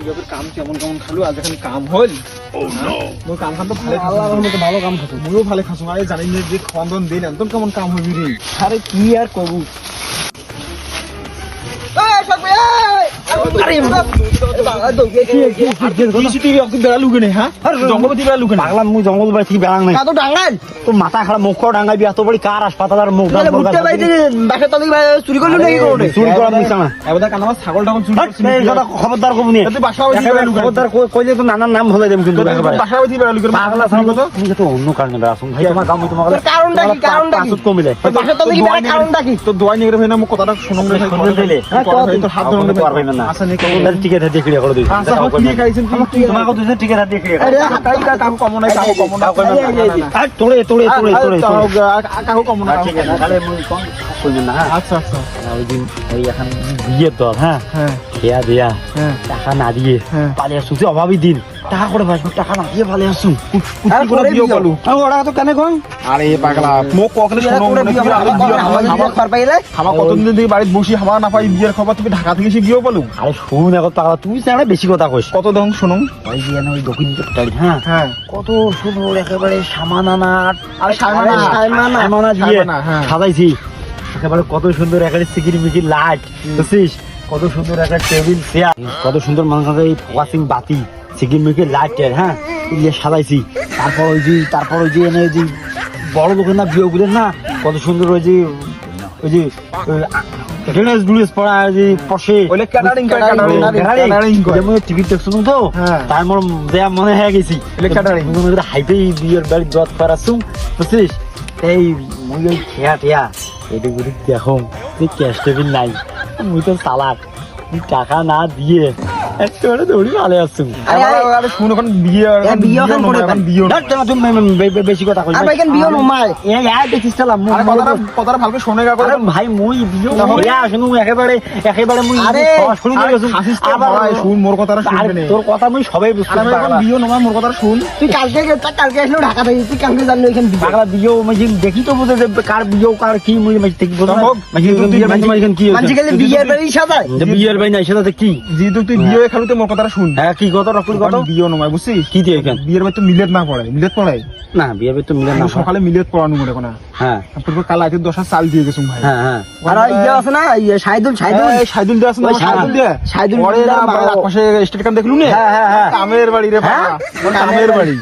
কাম কেমন কেমন খালু আজ এখানে কাম হল মোর কাম খান তো ভালো আল্লাহর মতো ভালো কাম খাতো ময়ও ভালো খাসো আরে জানি না যে খন্দন দিন একদম কেমন কাম হবি রে। আরে কি আর করব? জঙ্গল বাড়ি থেকে বেড়াং নাই। কাতো ডাঙ্গাল তোর মাথা খারাপ মুখ ডাঙ্গাবি এত বড় কার হাসপাতাল আর মুখ তাহলে ভুট্টা বাড়িতে বাসার তলে চুরি করল নাকি চুরি করা মিশা না। এবার কান আমার ছাগল টাগল চুরি করছিস এই কথা খবরদার কবু নি। তুই বাসা বাড়ি একেবারে খবরদার কইলে তো নানার নাম ভুলে দেব কিন্তু অন্য কারণে বেড়াছো ভাই তোমার কাম তোমার কারণটা কি? কারণটা কি? কমিলে বাসার তলে কি বেড়ার কারণটা কি? তো দোয়াই নিয়ে কথাটা হাত পারবে না কাকু কম না ঠিক আছে। তাহলে মুই না হ্যাঁ? আচ্ছা আচ্ছা। ওই দিন ওই এখন বিয়ের দল হ্যাঁ? হ্যাঁ। খেয়া দেয়া হ্যাঁ। টাকা না দিয়ে হ্যাঁ। পালিয়ে অভাবী দিন। টাকা করে বাঁচবো টাকা না দিয়ে আসুন করে বলু ওরা তো কেন কম আরে পাগলা মোক কখনো শোনো মনে কি আমার পাইলে হামা কতদিন থেকে বাড়িতে বসি হামা না পাই বিয়ের খবর তুমি ঢাকা থেকে এসে বলু আরে শুন এখন চাড়া বেশি কথা কইস। কত দাম শুনো? ওই যে না ওই দক্ষিণ হ্যাঁ? হ্যাঁ। কত সুন্দর একেবারে সামানানা আরে সায়মানা সায়মানা দিয়ে। হ্যাঁ। সাজাইছি। একেবারে কত সুন্দর একেবারে সিকির মিকির লাইট বুঝছিস? কত সুন্দর একটা টেবিল চেয়ার। কত সুন্দর মানুষ এই ফোকাসিং বাতি। লাইটের হ্যাঁ? ইয়ে সাজাইছি। তারপর ওই যে তারপর ওই যে এনে ওই যে বড় দোকান না না? কত সুন্দর ওই যে ওই যে পড়া পশে। যেমন দেখছ তো। তার মোর মনে হয়ে গেছি। হাইপে বিয়ের বাড়ি বুঝছিস? এই মুই ওই খেয়া টেয়া এটা গুলি দেখো তুই ক্যাশ টেবিল নাই। মুই তো টাকা না দিয়ে একেবারে দৌড়ি ভালো আসছুম আরে, আরে, আরে শুন এখন বিয়ে এ, বিয়ে এখন করে বিয়ে না, তুমি বে- বে- বেশি কথা কই আর কেন বিয়ে নমায়। এই আয় দেখিস চালাম আরে কথাটা কথাটা ভালকে শুনে গা করে ভাই মুই বিয়ে না, শুনু একেবারে একেবারে মুই আরে, শুনি আরে হাসিস তো শুন মোর কথাটা শুনবে নে। তোর কথা মুই সবাই বুঝতে আরে ভাই এখন পারলাম। বিয়ে নয় মোর কথাটা শুন। তুই কালকে কালকে আসলো ঢাকা থেকে তুই কালকে জানলো এখানে পাগলা বিয়ে মাঝে দেখি তো বুঝে যে কার বিয়ে কার কি মুই বুঝে বিয়ের কি বাড়ি যে বিয়ের ভাই নাই সেটাতে কি? যেহেতু তুই বিয়ে খালুতে মোর কথাটা শুন। হ্যাঁ কি কথা? রকুল কথা? বিয়ে নয় বুঝছিস কি দিয়ে কেন বিয়ের তো মিলেট না পড়ে মিলেট পড়ে না বিয়ে তো মিলে না সকালে মিলেট পড়ানো মনে কোনা। হ্যাঁ। তারপর কাল আজকে দশা চাল দিয়ে গেছুম ভাই। হ্যাঁ হ্যাঁ। আর ইয়ে আছে না ইয়ে সাইদুল সাইদুল সাইদুল দে আছে না সাইদুল দে। সাইদুল পরে না আমার- স্টেট কাম দেখলু নে হ্যাঁ, হ্যাঁ, হ্যাঁ। কামের বাড়ি রে হ্যাঁ? বাবা কামের বাড়ি।